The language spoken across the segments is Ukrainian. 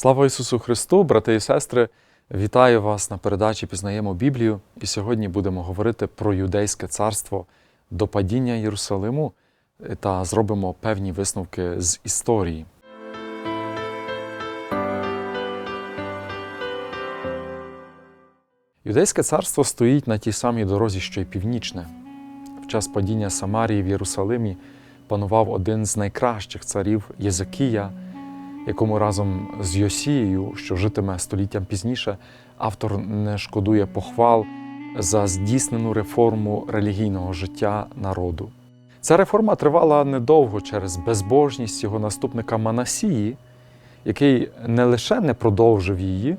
Слава Ісусу Христу, брати і сестри! Вітаю вас на передачі Пізнаємо Біблію. І сьогодні будемо говорити про юдейське царство до падіння Єрусалиму та зробимо певні висновки з історії. Юдейське царство стоїть на тій самій дорозі, що й північне. В час падіння Самарії в Єрусалимі панував один з найкращих царів Єзекія, якому разом з Йосією, що житиме століттям пізніше, автор не шкодує похвал за здійснену реформу релігійного життя народу. Ця реформа тривала недовго через безбожність його наступника Манасії, який не лише не продовжив її,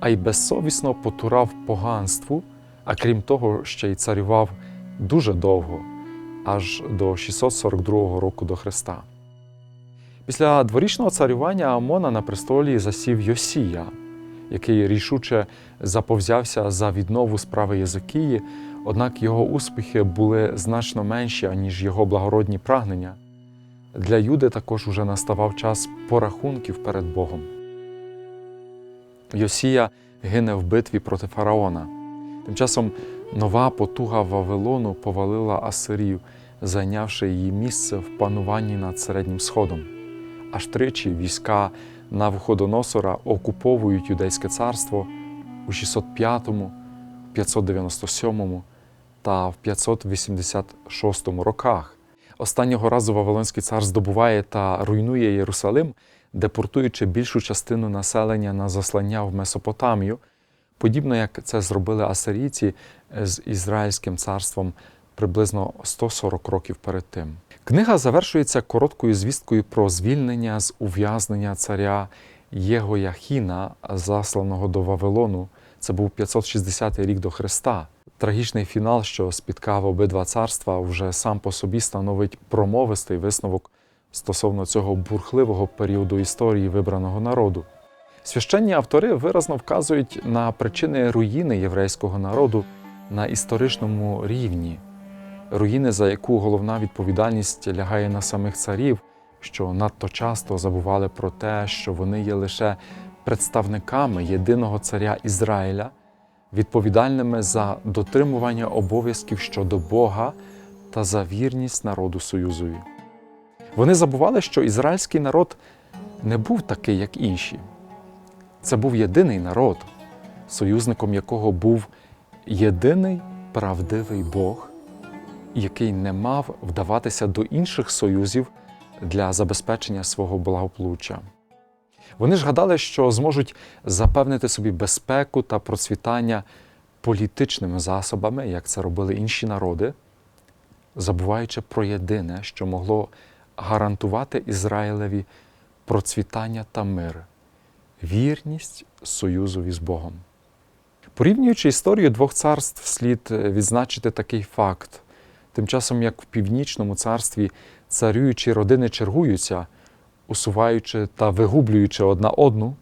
а й безсовісно потурав поганству, а крім того, ще й царював дуже довго, аж до 642 року до Христа. Після дворічного царювання Амона на престолі засів Йосія, який рішуче заповзявся за віднову справи Єзикії, однак його успіхи були значно менші, аніж його благородні прагнення. Для Юди також уже наставав час порахунків перед Богом. Йосія гине в битві проти фараона. Тим часом нова потуга Вавилону повалила Асирію, зайнявши її місце в пануванні над Середнім Сходом. Аж тричі війська Навуходоносора окуповують Юдейське царство у 605, 597 та в 586 роках. Останнього разу Вавилонський цар здобуває та руйнує Єрусалим, депортуючи більшу частину населення на заслання в Месопотамію, подібно як це зробили асирійці з Ізраїльським царством приблизно 140 років перед тим. Книга завершується короткою звісткою про звільнення з ув'язнення царя Єгояхіна, засланого до Вавилону. Це був 560 рік до Христа. Трагічний фінал, що спіткав обидва царства, вже сам по собі становить промовистий висновок стосовно цього бурхливого періоду історії вибраного народу. Священні автори виразно вказують на причини руїни єврейського народу на історичному рівні, руїни, за яку головна відповідальність лягає на самих царів, що надто часто забували про те, що вони є лише представниками єдиного царя Ізраїля, відповідальними за дотримування обов'язків щодо Бога та за вірність народу Союзові. Вони забували, що ізраїльський народ не був такий, як інші. Це був єдиний народ, союзником якого був єдиний правдивий Бог, який не мав вдаватися до інших союзів для забезпечення свого благополуччя. Вони ж гадали, що зможуть запевнити собі безпеку та процвітання політичними засобами, як це робили інші народи, забуваючи про єдине, що могло гарантувати Ізраїлеві процвітання та мир, вірність союзові з Богом. Порівнюючи історію двох царств, слід відзначити такий факт. Тим часом, як в північному царстві царюючі родини чергуються, усуваючи та вигублюючи одна одну,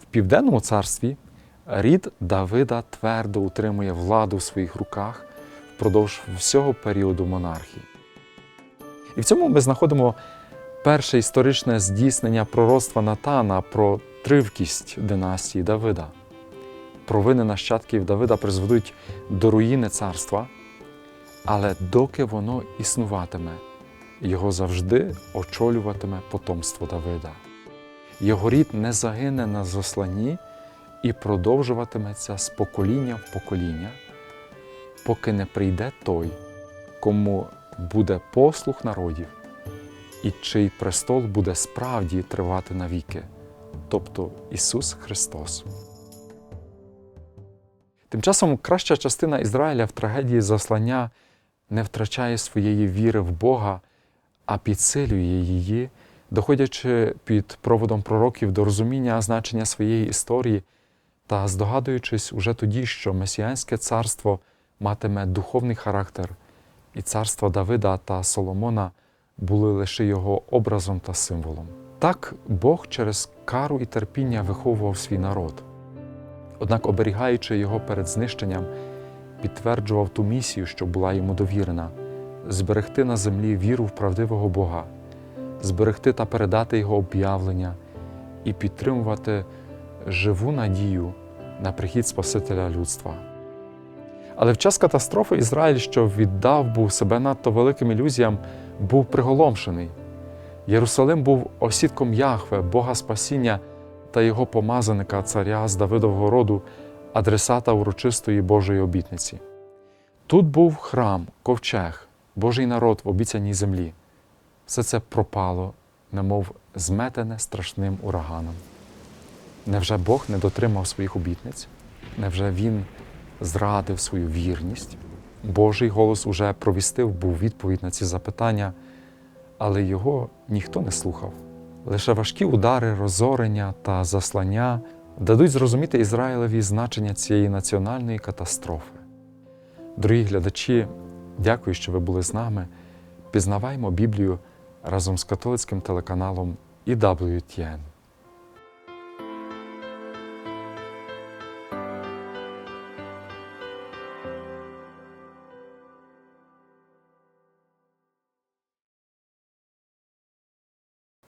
в південному царстві рід Давида твердо утримує владу в своїх руках впродовж всього періоду монархії. І в цьому ми знаходимо перше історичне здійснення пророцтва Натана про тривкість династії Давида. Провини нащадків Давида призведуть до руїни царства, але доки воно існуватиме, його завжди очолюватиме потомство Давида. Його рід не загине на засланні і продовжуватиметься з покоління в покоління, поки не прийде той, кому буде послух народів, і чий престол буде справді тривати навіки, тобто Ісус Христос. Тим часом краща частина Ізраїля в трагедії заслання не втрачає своєї віри в Бога, а підсилює її, доходячи під проводом пророків до розуміння значення своєї історії та здогадуючись уже тоді, що Месіянське царство матиме духовний характер, і царства Давида та Соломона були лише його образом та символом. Так Бог через кару і терпіння виховував свій народ. Однак, оберігаючи його перед знищенням, підтверджував ту місію, що була йому довірена зберегти на землі віру в правдивого Бога, зберегти та передати його об'явлення і підтримувати живу надію на прихід Спасителя людства. Але в час катастрофи Ізраїль, що віддав був себе надто великим ілюзіям, був приголомшений. Єрусалим був осідком Яхве, Бога Спасіння та його помазаника, царя з Давидового роду, адресата урочистої Божої обітниці. Тут був храм, ковчег, Божий народ в обіцяній землі. Все це пропало, немов зметене страшним ураганом. Невже Бог не дотримав своїх обітниць? Невже Він зрадив свою вірність? Божий голос уже провістив був відповідь на ці запитання, але його ніхто не слухав. Лише важкі удари, розорення та заслання дадуть зрозуміти Ізраїлеві значення цієї національної катастрофи. Дорогі глядачі, дякую, що ви були з нами. Пізнаваймо Біблію разом з католицьким телеканалом EWTN.